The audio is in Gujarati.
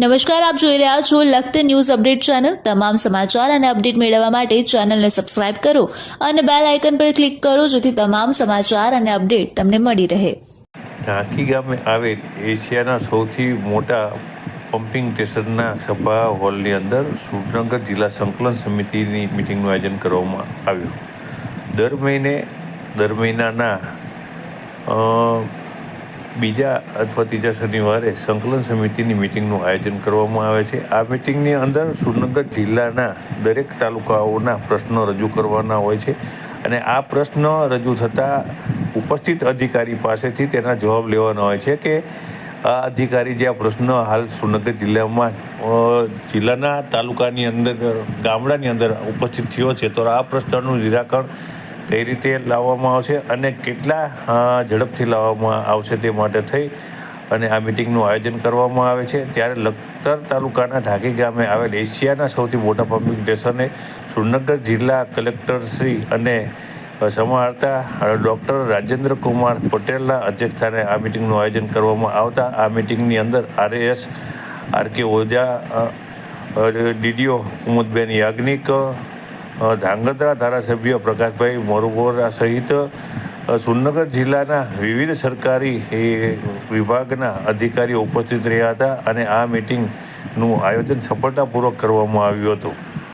નમસ્કાર, આપ જોઈ રહ્યા છો લખત ન્યૂઝ અપડેટ ચેનલ. તમામ સમાચાર અને અપડેટ મેળવવા માટે ચેનલને સબસ્ક્રાઇબ કરો અને બેલ આઇકન પર ક્લિક કરો જેથી તમામ સમાચાર અને અપડેટ તમને મળી રહે. ઢાંકી ગામે આવેલ એશિયાના સૌથી મોટા પમ્પિંગ સ્ટેશનના સભા હોલની અંદર સુરનગર જિલ્લા સંકલન સમિતિની મિટિંગનું આયોજન કરવામાં આવ્યું. દર મહિને, દર મહિનાના બીજા અથવા ત્રીજા શનિવારે સંકલન સમિતિની મિટિંગનું આયોજન કરવામાં આવે છે. આ મિટિંગની અંદર સુરનગર જિલ્લાના દરેક તાલુકાઓના પ્રશ્નો રજૂ કરવાના હોય છે અને આ પ્રશ્ન રજૂ થતાં ઉપસ્થિત અધિકારી પાસેથી તેના જવાબ લેવાના હોય છે કે આ અધિકારી જે આ પ્રશ્ન હાલ સુરનગર જિલ્લામાં જિલ્લાના તાલુકાની અંદર, ગામડાની અંદર ઉપસ્થિત થયો છે. તો આ પ્રશ્નનું નિરાકરણ કઈ રીતે લાવવામાં આવશે અને કેટલા ઝડપથી લાવવામાં આવશે તે માટે થઈ અને આ મિટિંગનું આયોજન કરવામાં આવે છે. ત્યારે લખતર તાલુકાના ઢાકી ગામે આવેલ એશિયાના સૌથી મોટા પમ્પિંગ સ્ટેશને સુરનગર જિલ્લા કલેક્ટર શ્રી અને સમાહર્તા ડૉક્ટર રાજેન્દ્ર કુમાર પટેલના અધ્યક્ષસ્થાને આ મિટિંગનું આયોજન કરવામાં આવતા. આ મિટિંગની અંદર RAS R K Ojha DDO Kumudben Yagnik Dhrangadhra ધારાસભ્ય પ્રકાશભાઈ મોરબોરા સહિત સુરનગર જિલ્લાના વિવિધ સરકારી એ, વિભાગના અધિકારીઓ ઉપસ્થિત રહ્યા હતા અને આ મિટિંગનું આયોજન સફળતાપૂર્વક કરવામાં આવ્યું હતું.